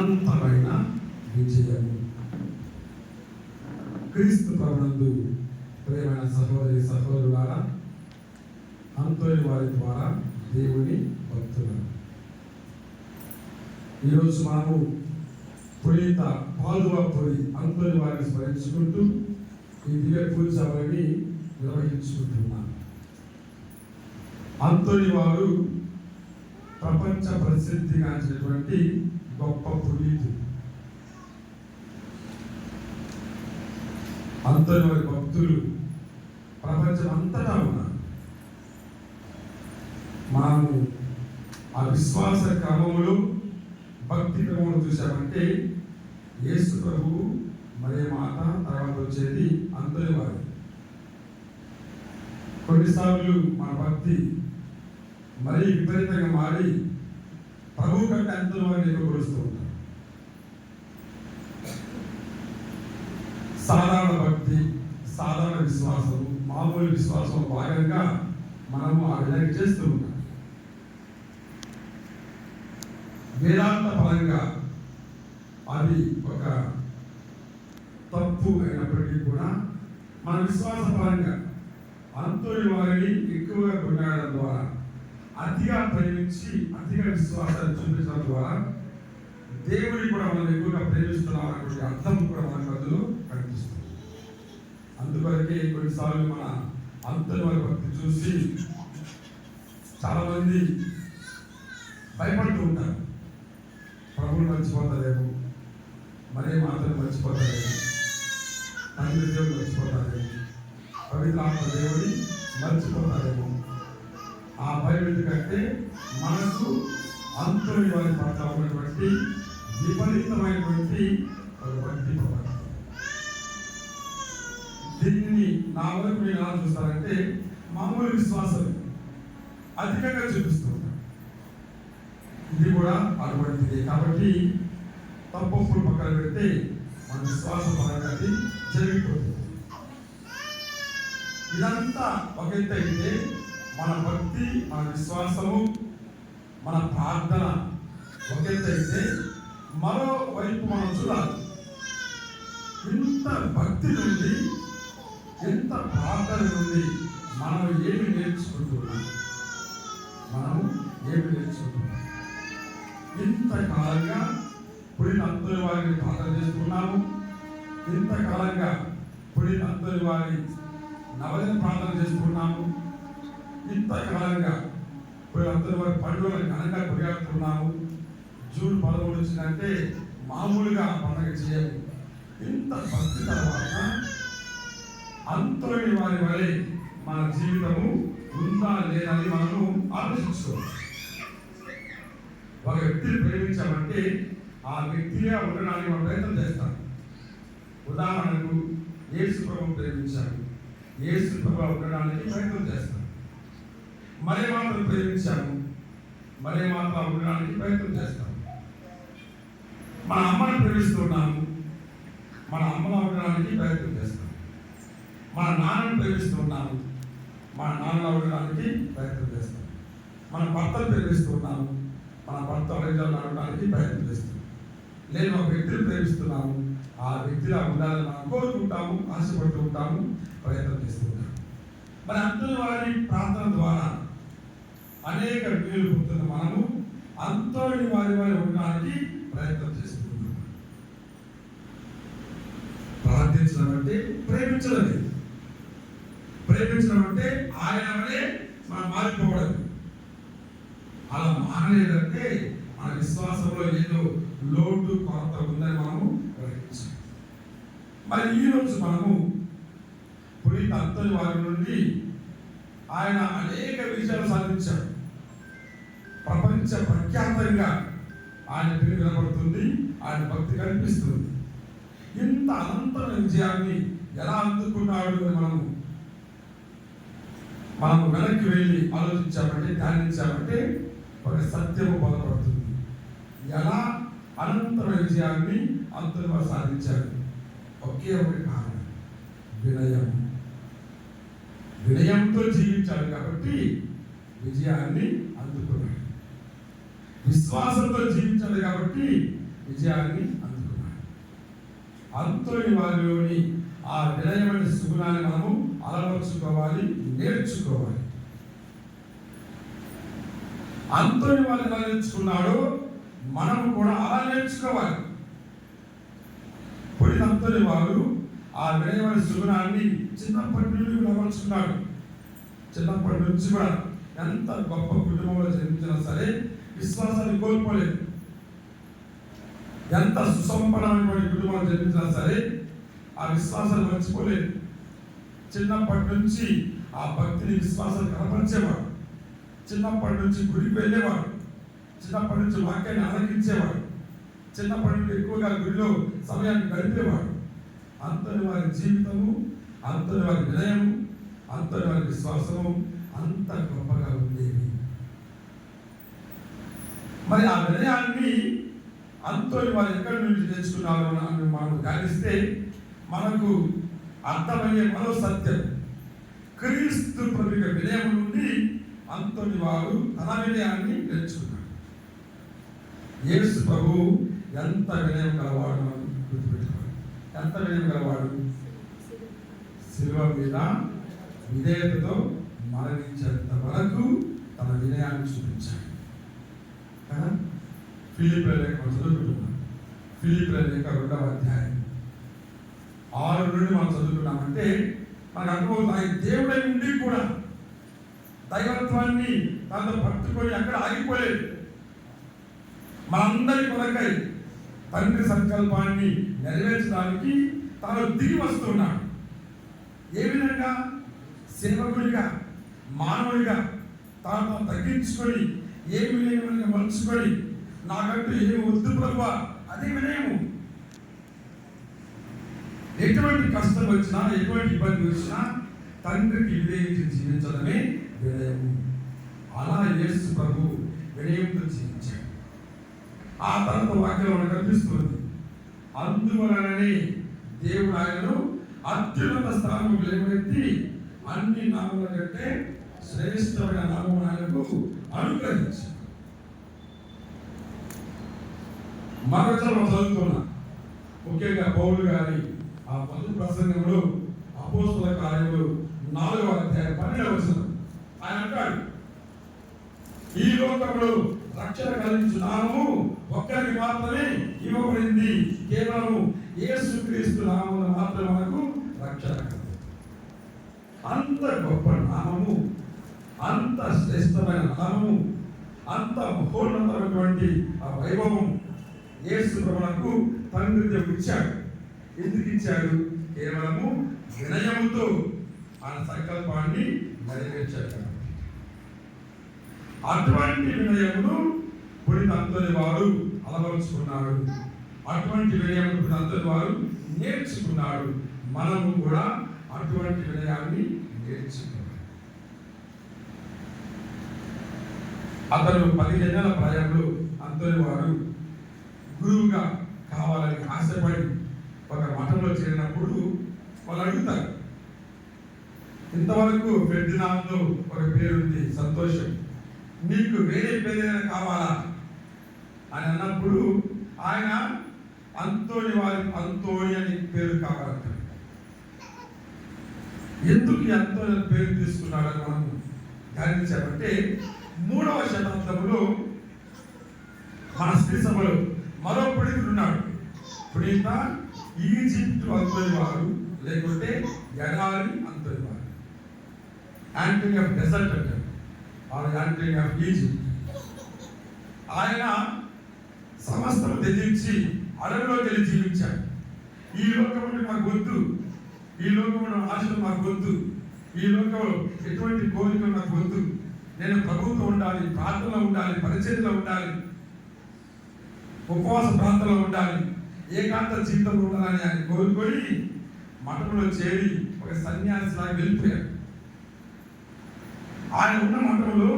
అనంతమైన విజయము క్రీస్తు ప్రభునందు ప్రేమైన సహోదరి ద్వారా అంతోని వారి ద్వారా దేవుని భక్తులు ఈరోజు మనము పునీత పాదువ పొడి అంతోని వారిని స్మరించుకుంటూ ఈ దివ్య పూజావని నిర్వహించుకుంటున్నాం. అంతోని వారు ప్రపంచ ప్రసిద్ధిగాంచినటువంటి గొప్ప పునీతుడు అంతని వారి భక్తులు. ప్రపంచం అంతటా ఉన్నారు మనము ఆ విశ్వాస క్రమములు భక్తి క్రమములు చూసామంటే యేసు ప్రభువు మరే మాత తర్వాత వచ్చేది అంతని వారి. కొన్నిసార్లు మన భక్తి మరీ విపరీతంగా మారి ప్రభు కంటే అంతని వారిని ఎదుర్కొడుస్తూ ఉంటాం సాధారణ భక్తి సాధారణ విశ్వాసం మామూలు విశ్వాసం భాగంగా మనము ఆ విధంగా చేస్తూ ఉంటాం. వేదాంత పరంగా అది ఒక తప్పు అయినప్పటికీ కూడా మన విశ్వాస పరంగా అంతుని వారిని ఎక్కువగా కొన్నాడడం ద్వారా అతిగా ప్రేమించి అతిగా విశ్వాసాన్ని చూపించడం ద్వారా దేవుని కూడా మనం ఎక్కువగా ప్రేమిస్తున్నాం అనేటువంటి అర్థం కూడా మనకు అందులో కనిపిస్తుంది. అందుకొరకే కొన్నిసార్లు మన అంతని వారి భక్తి చూసి చాలామంది భయపడుతూ ఉంటారు. ప్రభులు మర్చిపోతారేమో మరే మాత్రం మర్చిపోతారేమో తండ్రి దేవుడు మర్చిపోతారేమో పవిత్ర ఆత్మ దేవుడి మర్చిపోతారేమో. ఆ భయం ఎందుకంటే మనసు అంతని వారి పట్ల ఉన్నటువంటి విపరీతమైనటువంటి భక్తి దీన్ని నా వరకు మీరు ఎలా చూస్తారంటే మామూలు విశ్వాసం అధికంగా చూపిస్తూ ఉంటారు. ఇది కూడా అటువంటిది కాబట్టి తప్పప్పుడు పక్కన పెడితే మన విశ్వాస పరంగా అది జరిగిపోతుంది. ఇదంతా ఒక ఎత్తు అయితే మన భక్తి మన విశ్వాసము మన ప్రార్థన ఒక మరోవైపు మరో వైపు మనం చూడాలి. ఇంత భక్తి నుండి ఎంత ప్రార్థన నుండి మనం ఏమి నేర్చుకుంటున్నాం? మనము ఏమి నేర్చుకుంటున్నాం? ఇంతకాలంగా పుడిన అందరి వారిని ప్రార్థన చేస్తున్నాము. ఇంతకాలంగా పుడిన అందరి వారి నవదిన ప్రార్థన చేసుకున్నాము ఇంతకాలంగా పుడిన అంతరి వారి పండుగలు ఘనంగా కొనియాడుతున్నాము. జూన్ పదమూడు వచ్చిందంటే మామూలుగా పండగ చేయాలి. ఇంత భక్తి తర్వాత అంతటి వారి వలె మన జీవితము ఉందా లేదని మనము ఆలోచించుకోవాలి. ఒక వ్యక్తిని ప్రేమించామంటే ఆ వ్యక్తిగా ఉండడానికి మనం ప్రయత్నం చేస్తాం. ఉదాహరణకు యేసు ప్రభు ప్రేమించాడు యేసు ప్రభు ఉండడానికి ప్రయత్నం చేస్తాం. మరే మాత్రం ప్రేమించాము మరే మాత్రం ఉండడానికి ప్రయత్నం చేస్తాం మన అమ్మని ప్రేమిస్తున్నాము మన అమ్మలా ఉండడానికి ప్రయత్నం చేస్తాం మన నాన్నని ప్రేమిస్తున్నాము మన నాన్నలా ఉండడానికి ప్రయత్నం చేస్తాం మన భర్తను ప్రేమిస్తున్నాము మన భర్త అడిగాలు అడగడానికి ప్రయత్నం చేస్తాం నేను ఒక వ్యక్తిని ప్రేమిస్తున్నాము ఆ వ్యక్తిలా ఉండాలని మనం కోరుకుంటాము ఆశపడుతూ ఉంటాము ప్రయత్నం చేస్తుంటాము మరి అంతని వారి ప్రార్థన ద్వారా అనేక వీలు పొందుతున్న మనము అంతటి వారి వారి ఉండడానికి ప్రయత్నం చేస్తున్నాము ప్రార్థించడం అంటే ప్రేమించడం ప్రేమించడం అంటే ఆయన మనం మారిపోవడం. అలా మారలేదంటే మన విశ్వాసంలో ఏదో లోటు కొరత ఉందని మనము గ్రహించాలి. మరి ఈ మనము పునీత అంతరి వారి నుండి ఆయన అనేక విజయాలు సాధించాడు. ప్రపంచ ప్రఖ్యాతంగా ఆయన పేరు వినబడుతుంది ఆయన భక్తి కనిపిస్తుంది. ఇంత అనంతమైన విజయాన్ని ఎలా అందుకున్నాడు అని మనము మనము వెనక్కి వెళ్ళి ఆలోచించామంటే ధ్యానించామంటే ఒక సత్యము బలపడుతుంది ఎలా అనంతమైన విజయాన్ని అంతగా సాధించాడు ఒకే ఒకటి కారణం వినయం. వినయంతో జీవించాడు కాబట్టి విజయాన్ని అందుకున్నాడు. విశ్వాసంతో జీవించాలి కాబట్టి విజయాన్ని అందుకున్నాడు అంతుని వారిలోని ఆ వినయమైన సుగుణాన్ని మనము అలవర్చుకోవాలి నేర్చుకోవాలి. అంతుని వారు ఎలా నేర్చుకున్నాడో మనం కూడా అలా నేర్చుకోవాలి. పొడి వారు ఆ వినయమైన సుగుణాన్ని చిన్నప్పటి నుండి కూడా అలవర్చుకున్నాడు. చిన్నప్పటి నుంచి కూడా ఎంత గొప్ప కుటుంబంలో జన్మించినా సరే విశ్వాసాన్ని కోల్పోలేదు. ఎంత సుసంపన్నమైనటువంటి కుటుంబాలు జన్మించినా సరే ఆ విశ్వాసాన్ని మర్చిపోలేదు. చిన్నప్పటి నుంచి ఆ భక్తిని విశ్వాసాన్ని కనపరిచేవాడు చిన్నప్పటి నుంచి గుడికి వెళ్ళేవాడు. చిన్నప్పటి నుంచి వాక్యాన్ని ఆలకించేవాడు. చిన్నప్పటి నుండి ఎక్కువగా గుడిలో సమయాన్ని గడిపేవాడు. అంతని వారి జీవితము అంతని వారి వినయము అంతని వారి విశ్వాసము అంత గొప్పగా ఉండేది మరి ఆ వినయాన్ని అంతని వారు ఎక్కడి నుంచి తెచ్చుకున్నారో అని మనం గమనిస్తే మనకు అర్థమయ్యే మరో సత్యం. క్రీస్తు ప్రభుత్వ వినయం నుండి అంతని వారు తన వినయాన్ని నేర్చుకున్నాడు యేసు ప్రభు ఎంత వినయం గలవాడు మనం గుర్తుపెట్టుకోవాలి ఎంత వినయం గలవాడు? శిల్వ మీద విధేయతతో మరణించేంత వరకు తన వినయాన్ని చూపించాడు కదా లేఖ చదువుకుంటున్నాం ఫిలిపిల లేఖ రెండవ అధ్యాయం ఆరు నుండి మనం చదువుకున్నామంటే మనకు అనుభవం ఆయన దేవుడై ఉండి కూడా దైవత్వాన్ని తనతో పట్టుకొని అక్కడ ఆగిపోలేదు మనందరి కొరకై తండ్రి సంకల్పాన్ని నెరవేర్చడానికి తాను దిగి వస్తున్నాడు ఏ విధంగా సేవకుడిగా మానవుడిగా తాను తగ్గించుకొని ఏ వినయంగా మలుచుకొని నాకంటూ ఏమి వద్దు ప్రభు. అదే వినయము. ఎటువంటి కష్టం వచ్చినా ఎటువంటి ఇబ్బంది వచ్చినా తండ్రికి విధేయించి జీవించడమే వినయము. అలా యేసు ప్రభు వినయంతో జీవించాడు. ఆ తర్వాత వాక్యం మనకు కనిపిస్తుంది. అందువలననే దేవుడు ఆయనను అత్యున్నత స్థానం లేవనెత్తి అన్ని నామల కంటే శ్రేష్టమైన నామం ఆయనకు అనుగ్రహించాడు. మరొకసారి చదువుతున్నా ముఖ్యంగా పౌరులు గారి ఆ మొదటి ప్రసంగంలో అపోస్తుల కార్యములు నాలుగవ అధ్యాయం పన్నెండవ వచనం. ఆయన అంటాడు ఈ లోకంలో రక్షణ కలిగించు నామము ఒక్కరికి మాత్రమే ఇవ్వబడింది. కేవలం యేసుక్రీస్తు నామమున మాత్రమే మనకు రక్షణ అంత గొప్ప నామము అంత శ్రేష్టమైన నామము అంత మహోన్నతమైనటువంటి ఆ వైభవం యేసు ప్రభునకు తండ్రి దేవుడు ఇచ్చాడు. ఎందుకు ఇచ్చాడు? కేవలము వినయముతో ఆయన సంకల్పాన్ని నెరవేర్చాడు అటువంటి వినయమును పురిత అంతని వారు అలవరుచుకున్నాడు. అటువంటి వినయమును పురిత వారు నేర్చుకున్నాడు. మనము కూడా అటువంటి వినయాన్ని నేర్చుకున్నాం. అతను పదిహేను నెలల ప్రాయంలో అంతని వారు గురువుగా కావాలని ఆశపడి ఒక మఠంలో చేరినప్పుడు వాళ్ళు అడుగుతారు. ఇంతవరకు ఫెర్డినాందో ఒక పేరుంది సంతోషం. నీకు వేరే పేరైనా కావాలా? అని అన్నప్పుడు ఆయన అంతోని వారి అంతోని అని పేరు కావాలంటారు ఎందుకు ఈ అంతోని అని పేరు తీసుకున్నాడని మనం గమనించామంటే మూడవ శతాబ్దంలో మన స్త్రీ సభలో మరో పుడితుడు ఉన్నాడు పునీత ఈజిప్ట్ అంతరి వారు లేకుంటే ఎడారి అంతరి వారు యాంటనీ ఆఫ్ డెజర్ట్ అంటారు. ఆర్ యాంటనీ ఆఫ్ ఈజిప్ట్ ఆయన సమస్తం త్యజించి అడవిలో వెళ్ళి జీవించాడు. ఈ లోకములు మాకు వద్దు ఈ లోకములు ఆశలు మాకు వద్దు ఈ లోకంలో ఎటువంటి కోరికలు నాకు వద్దు నేను ప్రభుత్వం ఉండాలి ప్రార్థనలో ఉండాలి పరిచర్యలో ఉండాలి ఉపవాస ప్రాంతంలో ఉండాలి ఏకాంత జీవితంలో ఉండాలని ఆయన కోరుకొని మఠంలో చేరి ఒక సన్యాసిలాగా వెళ్ళిపోయారు ఆయన ఉన్న మఠంలో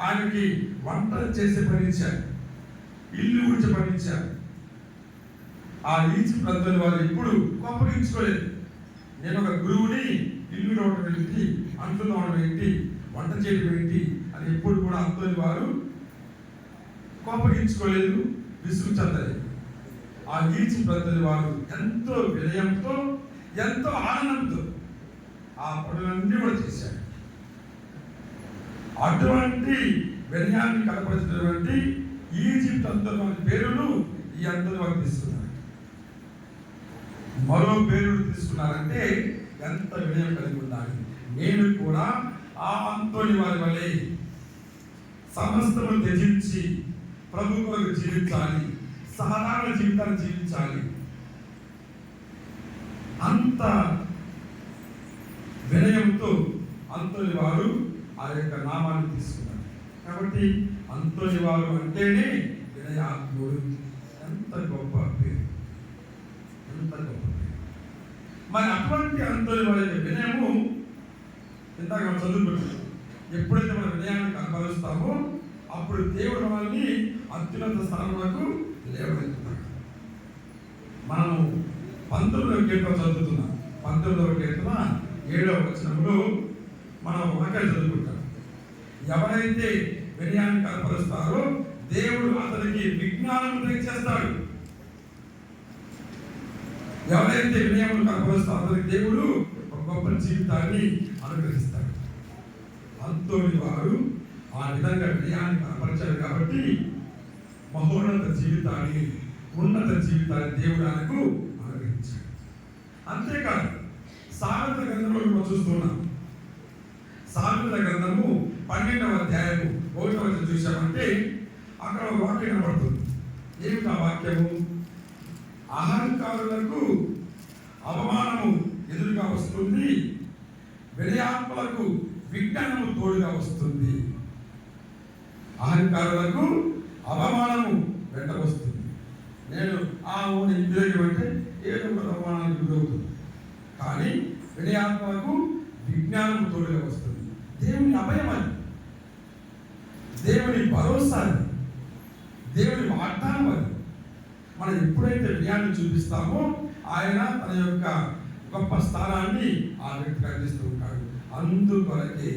ఆయనకి వంట చేసే పనిచ్చారు ఇల్లు గురించి పండించారు ఆ ఈజిప్ట్ ప్రాంతంలో వారు ఎప్పుడు కోపగించుకోలేదు. నేను ఒక గురువుని ఇల్లు రావడం ఏంటి అంట్లు ఏంటి వంట చేయడం ఏంటి? అని ఎప్పుడు కూడా అంతని వారు కోపగించుకోలేదు విసుగు చెందలేదు ఆ గీచి అంతటి వారు ఎంతో వినయంతో ఎంతో ఆనందంతో ఆ పనులన్నీ కూడా చేశాడు అటువంటి వినయాన్ని కనపరిచినటువంటి ఈజిప్ట్ అందరు పేరును ఈ అందరు వారు తీసుకున్నారు. మరో పేరు తీసుకున్నారంటే ఎంత వినయం కలిగి ఉండాలి. నేను కూడా ఆ అంతోని వారి వలె సమస్తము త్యజించి ప్రభు కొరకు జీవించాలి. సాధారణ జీవితాన్ని జీవించాలి. అంత వినయంతో అంతని వారు ఆ యొక్క నామాన్ని తీసుకున్నారు. కాబట్టి అంతని వారు అంటేనే వినయాత్ముడు. ఎంత గొప్ప పేరు. ఎంత గొప్ప పేరు. మరి అటువంటి అంతని వారి యొక్క వినయము ఇందాక మనం ఎప్పుడైతే మన హృదయాన్ని కనపరుస్తామో అప్పుడు దేవుడు మనల్ని అత్యున్నత స్థానంలో లేవనెత్తుతాడు. మనం పంతొమ్మిదవ కీర్తన చదువుతున్నాం. పంతొమ్మిదవ కీర్తన ఏడవ వచనంలో మనం వాక్యాలు చదువుకుంటాం ఎవరైతే వినయాన్ని కనపరుస్తారో దేవుడు అతనికి విజ్ఞానం చేస్తాడు ఎవరైతే వినయమును కనపరుస్తారో అతనికి దేవుడు ఒక గొప్ప జీవితాన్ని అనుగ్రహిస్తాడు. అంతోని వారు ఆ విధంగా వినయాన్ని కనపరిచారు కాబట్టి మహోన్నత జీవితాన్ని ఉన్నత జీవితాన్ని దేవుడు ఆయనకు అనుగ్రహించాడు. అంతేకాదు సామెతల గ్రంథంలో మనం చూస్తున్నాం. సామెతల గ్రంథము పన్నెండవ అధ్యాయము ఒకటవ చూసామంటే అక్కడ ఒక వాక్యం కనబడుతుంది. ఏమిటి ఆ వాక్యము? అహంకారులకు అవమానము ఎదురుగా వస్తుంది వినయాత్మలకు విజ్ఞానము తోడుగా వస్తుంది. అహంకారులకు అవమానము వెంట వస్తుంది. నేను ఆ ఊని ఇంద్రియం అంటే ఏదో అవమానానికి గురవుతుంది. కానీ వినయాత్మకు విజ్ఞానము తోడుగా వస్తుంది. దేవుని అభయం అది. దేవుని భరోసా అది. దేవుని వాగ్దానం అది. మనం ఎప్పుడైతే వినయాన్ని చూపిస్తామో ఆయన తన యొక్క గొప్ప స్థానాన్ని ఆ వ్యక్తికి అందిస్తూ ఉంటాడు. అందుకొరకే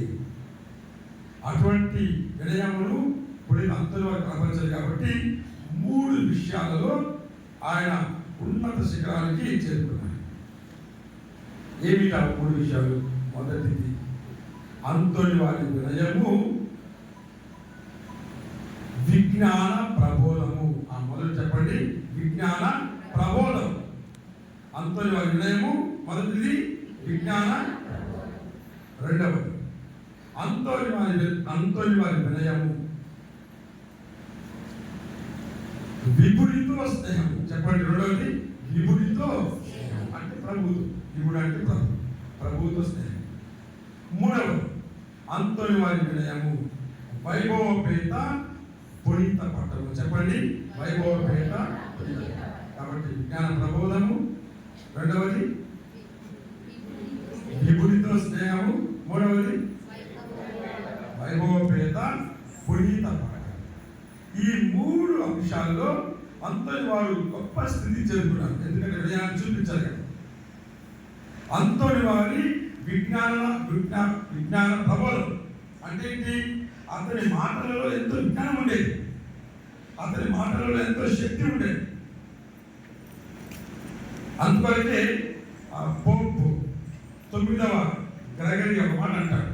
అటువంటి వినయమును ఇప్పుడు అంతలో కనపరిచారు కాబట్టి మూడు విషయాలలో ఆయన ఉన్నత శిఖరానికి చేరుకున్నాడు. ఏమిటి ఆ మూడు విషయాలు? మొదటిది అంతని వారి వినయము విజ్ఞాన ప్రబోధము. ఆ మొదలు చెప్పండి విజ్ఞాన ప్రబోధం అంతని వారి వినయము మొదటిది విజ్ఞాన రెండవది అంతోని వారి అంతోని వారి వినయము విపుడితో స్నేహం చెప్పండి రెండవది విపుడితో అంటే ప్రభు విభుడు అంటే ప్రభు ప్రభుతో స్నేహం. మూడవది అంతోని వారి వినయము వైభవపేత పునీత పట్టము చెప్పండి వైభవపేత కాబట్టి విజ్ఞాన ప్రబోధము. రెండవది విభుడితో స్నేహము మూడవది వైభవపేత పునీత పట్టం ఈ మూడు అంశాల్లో అంతటి వారు గొప్ప స్థితి చేరుకున్నారు. ఎందుకంటే విజయాన్ని చూపించారు కదా. అంతటి వారి విజ్ఞాన విజ్ఞా విజ్ఞాన ప్రబలం అంటే ఏంటి? అతని మాటలలో ఎంతో విజ్ఞానం ఉండేది. అతని మాటలలో ఎంతో శక్తి ఉండేది. అందువరకే ఆ పోపు తొమ్మిదవ గ్రగరి ఒక మాట అంటాడు.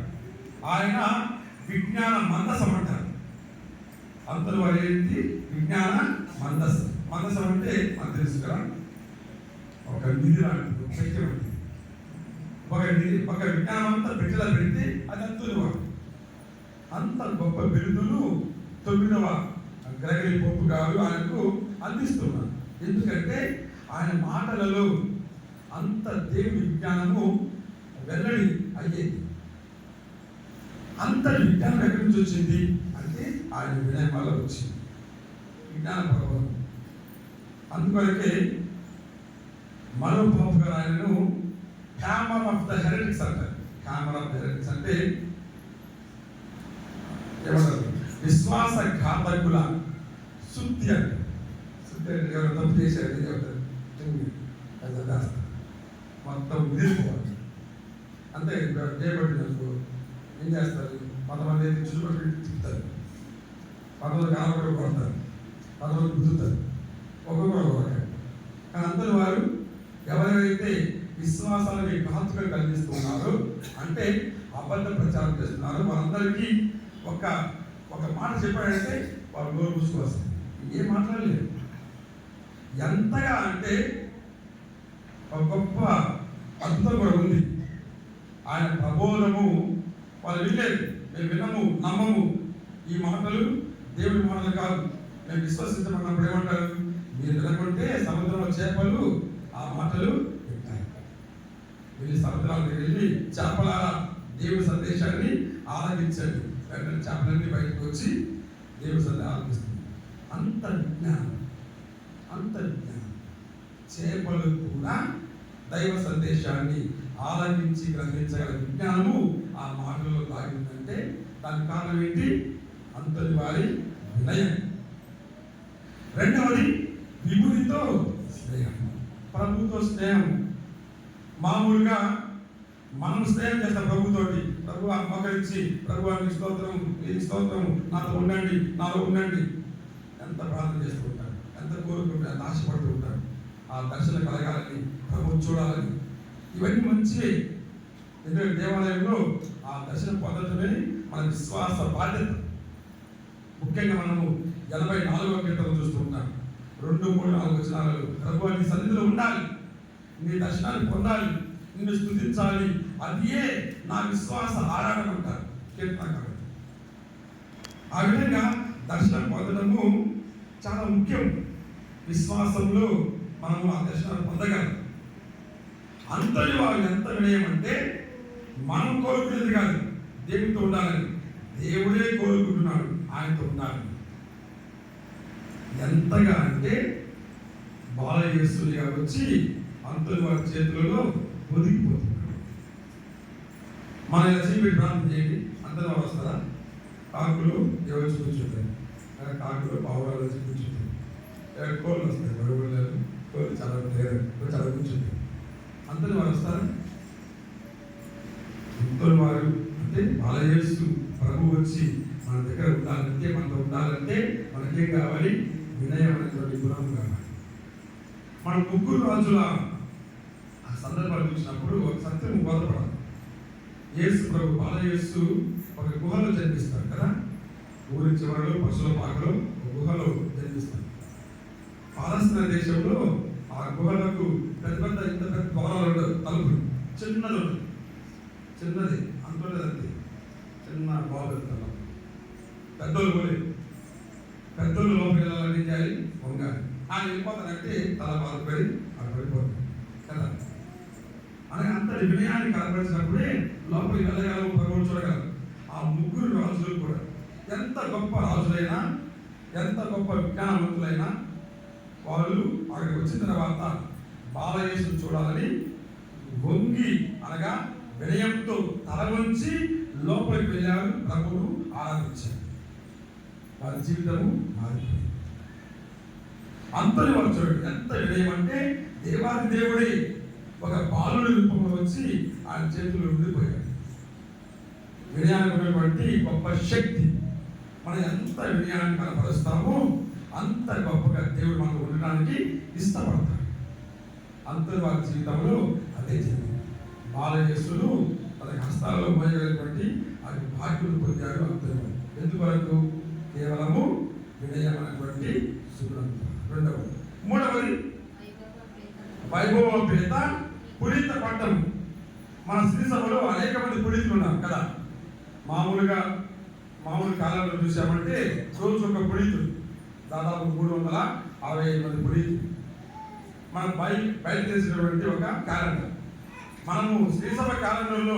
ఆయన విజ్ఞాన మందసం అంటారు. అంతలో వారు ఏంటి? విజ్ఞాన మందసం. మందసం అంటే మనకు తెలుసు కదా ఒక నిధి లాంటిది ఒక శక్తి లాంటిది. ఒక నిధి ఒక విజ్ఞానం అంతా పెట్టిలా పెడితే అది అంతులు అంత గొప్ప బిరుదులు తొమ్మిదవ గ్రగరి పోపు గారు ఆయనకు అందిస్తున్నారు. ఎందుకంటే ఆయన మాటలలో అంత దేవుని విజ్ఞానము వెల్లడి అయ్యేది అంతటి విజ్ఞానం ఎక్కడి నుంచి వచ్చింది? అంటే ఆయన వినయం వల్ల వచ్చింది. విజ్ఞాన ప్రభావం అందుకొరకే మరో పాప గారు ఆయనను హ్యామర్ ఆఫ్ ద హెరిటిక్స్ అంటారు. క్యామర్ ఆఫ్ ద హెరిటిక్స్ అంటే ఏమంటారు? విశ్వాస ఘాతకుల శుద్ధి అంటే శుద్ధి అంటే ఎవరు? తప్పు చేశారు. మొత్తం విదిలిపోవాలి అంతే చేయబడినప్పుడు ఏం చేస్తారు? కొంతమంది అయితే చుట్టుపక్కల తిప్పుతారు. కొంతమంది కాలపడి కొడతారు. కొంతమంది గుద్దుతారు. ఒక్కొక్కరు ఒక్కొక్క విశ్వాసాలని ఘాతుగా కలిగిస్తున్నారు అంటే అబద్ధ ప్రచారం చేస్తున్నారు వారందరికీ ఒక ఒక మాట చెప్పాడంటే వారు నోరు మూసుకోవాల్సింది. ఏం మాట్లాడలేదు. ఎంతగా అంటే ఒక గొప్ప అర్థం కూడా ఉంది. ఆయన ప్రబోధము వాళ్ళు వినలేదు. మేము వినము నమ్మము. ఈ మాటలు దేవుడి మాటలు కాదు. మేము విశ్వసించమన్నప్పుడు ఏమంటారు మీరు వినకుంటే సముద్రంలో చేపలు ఆ మాటలు వింటాయి. వెళ్ళి సముద్రాలకు వెళ్ళి చేపల దేవుడి సందేశాన్ని ఆలకించండి. వెంటనే చేపలన్నీ బయటకు వచ్చి దేవుడి సందేశం ఆలకిస్తుంది. అంత విజ్ఞానం అంత విజ్ఞానం చేపలు కూడా దైవ సందేశాన్ని ఆలోచించి గ్రహించగల విజ్ఞానము ఆ మాటల్లో దాగిందంటే దానికి కారణం ఏంటి? అంతటి వారి వినయం. రెండవది విభూతితో స్నేహం. ప్రభుతో స్నేహం. మామూలుగా మనం స్నేహం చేస్తాం ప్రభుతోటి. ప్రభు మోకరించి ప్రభు మీ స్తోత్రం మీ స్తోత్రం నాతో ఉండండి నాలో ఉండండి. ఎంత ప్రార్థన చేస్తూ ఉంటారు ఎంత కోరుకుంటారు ఎంత ఆశపడుతూ ఉంటారు ఆ దర్శనం కలగాలని ప్రభు చూడాలని ఇవన్నీ మంచివే. ఎందుకంటే దేవాలయంలో ఆ దర్శనం పొందటమే మన విశ్వాస బాధ్యత. ముఖ్యంగా మనము ఎనభై నాలుగవ కీర్తన చూస్తుంటాం రెండు మూడు నాలుగు వచనాలు. ప్రభు నీ సన్నిధిలో ఉండాలి. నీ దర్శనాన్ని పొందాలి. నిన్ను స్థుతించాలి అదియే నా విశ్వాస ఆరాధన అంటారు కీర్తనకారుడు ఆ విధంగా దర్శనం పొందడము చాలా ముఖ్యం. విశ్వాసంలో మనము ఆ దర్శనాన్ని పొందగలం. అంతటి వారు ఎంత వినయం అంటే మనం కోరుకునేది కాదు. దేవుడితో ఉండాలని. దేవుడే కోరుకుంటున్నాడు. ఆయనతో ఉండాలని. ఎంతగా అంటే బాలయేసునిగా వచ్చి అంతటి వారి చేతులలో ఒదిగిపోతున్నాడు మన ఇలా చేపెట్టి ప్రార్థన చేయండి అంతటి వస్తారా? కాకులు ఎవరు కూర్చుంటాయి కాకులు పావురాలు వచ్చి కూర్చుంటాయి కోళ్ళు వస్తాయి. బరువులు కోళ్ళు చాలా చాలా కూర్చుంటాయి. అందరు వారు వస్తారు? అంతటి వారు అంటే బాలయేసు ప్రభు వచ్చి మన దగ్గర ఉండాలంటే మనతో ఉండాలంటే మనకేం కావాలి? వినయం అనేటువంటి గుణం కావాలి. మన ముగ్గురు రాజుల ఆ సందర్భాలు చూసినప్పుడు ఒక సత్యం బాధపడాలి. యేసు ప్రభు బాలయేసు ఒక గుహలో జన్మిస్తారు కదా? ఊరి చివరలో పశువుల పాకలో ఒక గుహలో జన్మిస్తారు. పాలస్తీన దేశంలో ఆ గుహలకు పెద్ద పెద్ద ఇంత పెద్ద ద్వారాలు తలుపు చిన్నది చిన్నది. అంతుండదు చిన్న బాబు వెళ్తాను పెద్దలు పోలేదు పెద్దలు లోపలికి వెళ్ళాలని చేయాలి? వంగాలి ఆయన వెళ్ళిపోతానంటే తల బాధపడి అక్కడ పడిపోతుంది కదా? అలాగే అంతటి వినయాన్ని కనపరిచినప్పుడే లోపలికి వెళ్ళగలము ప్రభువు చూడగలరు ఆ ముగ్గురు రాజులు కూడా ఎంత గొప్ప రాజులైనా ఎంత గొప్ప విజ్ఞానవంతులైనా వాళ్ళు అక్కడికి వచ్చిన తర్వాత బాలయేసును చూడాలని వంగి అనగా వినయంతో తల వంచి లోపలికి వెళ్ళారు ప్రభువును ఆరాధించారు. వారి జీవితము మారిపోయింది. అంతని వారు చూడండి ఎంత వినయం అంటే దేవాది దేవుడే ఒక బాలుడి రూపంలో వచ్చి ఆయన చేతుల్లో ఉండిపోయాడు. వినయానికి ఉన్నటువంటి గొప్ప శక్తి. మనం ఎంత వినయాన్ని కనపరుస్తామో అంత గొప్పగా దేవుడు మనకు ఉండడానికి ఇష్టపడతాడు. అంతటి వారి జీవితంలో అదే జరిగింది. బాలయేసులు తన హస్తాలలో మోయగలిగినటువంటి అది భాగ్యులు పొందారు అంతటి ఎందువరకు కేవలము వినయమైనటువంటి శుభ్రం రెండవ. మూడవది. వైభవపేత పునీత పట్టం మన శ్రీ సభలో అనేక మంది పునీతులు ఉన్నారు కదా. మామూలుగా మామూలు కాలంలో చూసామంటే రోజు ఒక పునీతుడు. దాదాపు మూడు వందల అరవై ఐదు మంది పునీతులు. మనం బయ బయలుదేసినటువంటి ఒక క్యాలెండర్ మనము శ్రీసభ క్యాలెండర్లో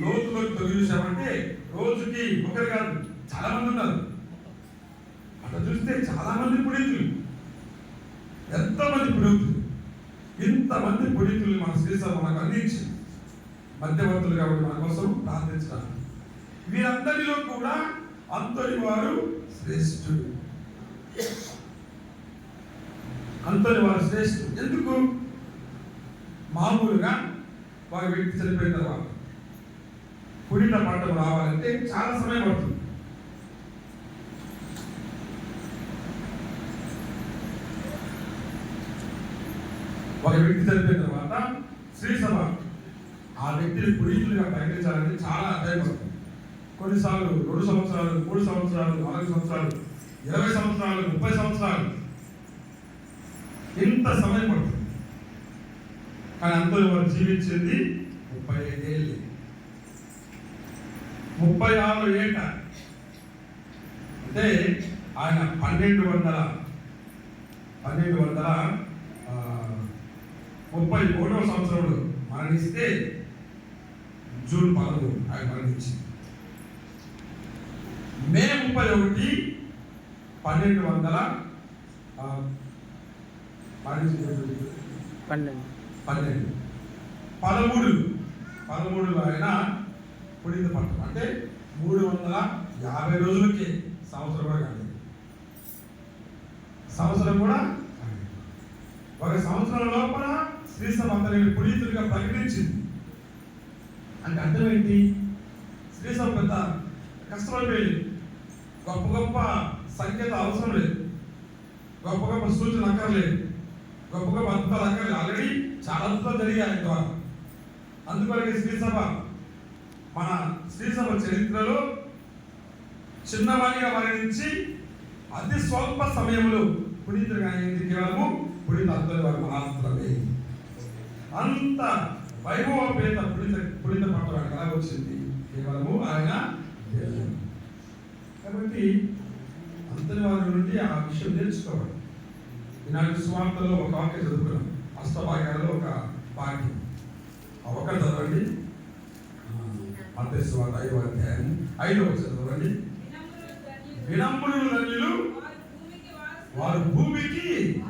లోతులోకి తొలి చూసామంటే రోజుకి ఒకరు కాదు చాలా మంది ఉన్నారు. అట్లా చూస్తే చాలా మంది పునీతులు. ఎంతమంది పుడితులు ఇంతమంది పునీతులు మన శ్రీసభ మనకు అందించి మధ్యవర్తులు కాబట్టి మన కోసం ప్రార్థించడానికి వీరందరిలో కూడా అంతటి వారు శ్రేష్ఠుడు అంతటి వారు శ్రేష్ఠుడు ఎందుకు? మామూలుగా వారి వ్యక్తి చనిపోయిన తర్వాత పుడిన పట్టం రావాలంటే చాలా సమయం పడుతుంది. ఒక వ్యక్తి చనిపోయిన తర్వాత స్త్రీ సభ. ఆ వ్యక్తిని పునీతులుగా ప్రకటించాలంటే చాలా అధ్యయపడుతుంది కొన్నిసార్లు రెండు సంవత్సరాలు మూడు సంవత్సరాలు నాలుగు సంవత్సరాలు ఇరవై సంవత్సరాలు ముప్పై సంవత్సరాలు ఇంత సమయం పడుతుంది. కానీ అందులో వారు జీవించింది ముప్పై ఐదేళ్ళు ముప్పై ఆరు ఏట. అంటే ఆయన పన్నెండు వందల పన్నెండు వందల ముప్పై మూడవ సంవత్సరంలో మరణిస్తే జూన్ పదమూడు ఆయన మరణించింది. మే ముప్పై ఒకటి పన్నెండు వందల పన్నెండు పన్నెండు. పదమూడు. పదమూడులో ఆయన పుడిత. పట్టం అంటే మూడు వందల యాభై రోజులకి సంవత్సరం కూడా కాలేదు. సంవత్సరం కూడా. ఒక సంవత్సరం లోపల శ్రీసభ అతని పునీతుడిగా ప్రకటించింది. అంటే అర్థం ఏంటి? శ్రీసభ పెద్ద కష్టమైపోయింది గొప్ప గొప్ప సంకేత అవసరం లేదు. గొప్ప గొప్ప సూచన అక్కర్లేదు. గొప్ప గొప్ప అద్భుతాలు ఆల్రెడీ చాలా అద్భుతాలు జరిగాయి ద్వారా అందుకొరకే శ్రీసభ మన శ్రీసభ చరిత్రలో చిన్నవాడిగా మరణించి అతి స్వల్ప సమయంలో పునీతుడిగా అయింది కేవలము పునీత అద్దరి వారు మాత్రమే. అంత వైభవపేత పునీత పునీత పట్టం ఆయనకు ఎలా వచ్చింది? కేవలము ఆయన కాబట్టి అంతని వారి నుండి ఆ విషయం నేర్చుకోవాలి. ఈనాటి సువార్తలో ఒక వాక్యం చదువుకున్నాం అష్టభాగ్యాలలో ఒక వాక్యం. ఆ ఒక్క చదవండి. మత సువార్త ఐదో అధ్యాయం ఐదో చదవండి. వినమ్రులు వారు భూమికి